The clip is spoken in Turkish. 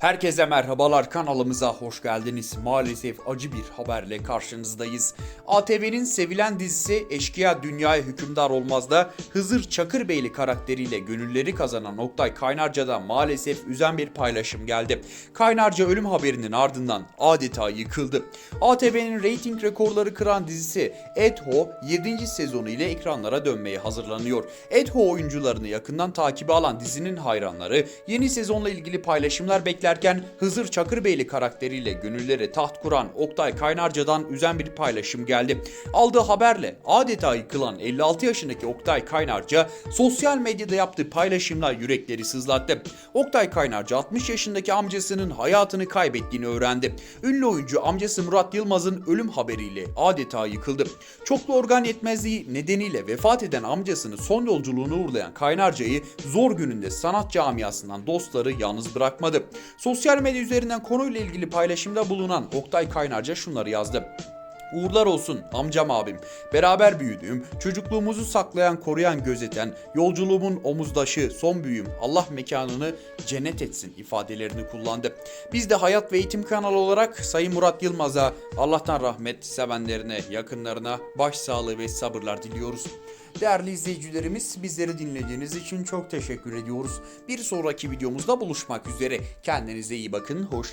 Herkese merhabalar kanalımıza hoş geldiniz. Maalesef acı bir haberle karşınızdayız. ATV'nin sevilen dizisi Eşkıya Dünyaya Hükümdar Olmaz'da Hızır Çakırbeyli karakteriyle gönülleri kazanan Oktay Kaynarca'dan maalesef üzen bir paylaşım geldi. Kaynarca ölüm haberinin ardından adeta yıkıldı. ATV'nin reyting rekorları kıran dizisi Edho 7. sezonu ile ekranlara dönmeye hazırlanıyor. Edho oyuncularını yakından takibi alan dizinin hayranları yeni sezonla ilgili paylaşımlar beklerken Hızır Çakırbeyli karakteriyle gönüllere taht kuran Oktay Kaynarca'dan üzen bir paylaşım geldi. Aldığı haberle adeta yıkılan 56 yaşındaki Oktay Kaynarca sosyal medyada yaptığı paylaşımlar yürekleri sızlattı. Oktay Kaynarca 60 yaşındaki amcasının hayatını kaybettiğini öğrendi. Ünlü oyuncu amcası Murat Yılmaz'ın ölüm haberiyle adeta yıkıldı. Çoklu organ yetmezliği nedeniyle vefat eden amcasını son yolculuğuna uğurlayan Kaynarca'yı zor gününde sanat camiasından dostları yalnız bırakmadı. Sosyal medya üzerinden konuyla ilgili paylaşımda bulunan Oktay Kaynarca şunları yazdı. Uğurlar olsun amcam abim. Beraber büyüdüğüm, çocukluğumuzu saklayan, koruyan, gözeten, yolculuğumun omuzdaşı, son büyüğüm. Allah mekanını cennet etsin ifadelerini kullandı. Biz de Hayat ve Eğitim kanalı olarak Sayın Murat Yılmaz'a Allah'tan rahmet, sevenlerine, yakınlarına başsağlığı ve sabırlar diliyoruz. Değerli izleyicilerimiz bizleri dinlediğiniz için çok teşekkür ediyoruz. Bir sonraki videomuzda buluşmak üzere. Kendinize iyi bakın. Hoşça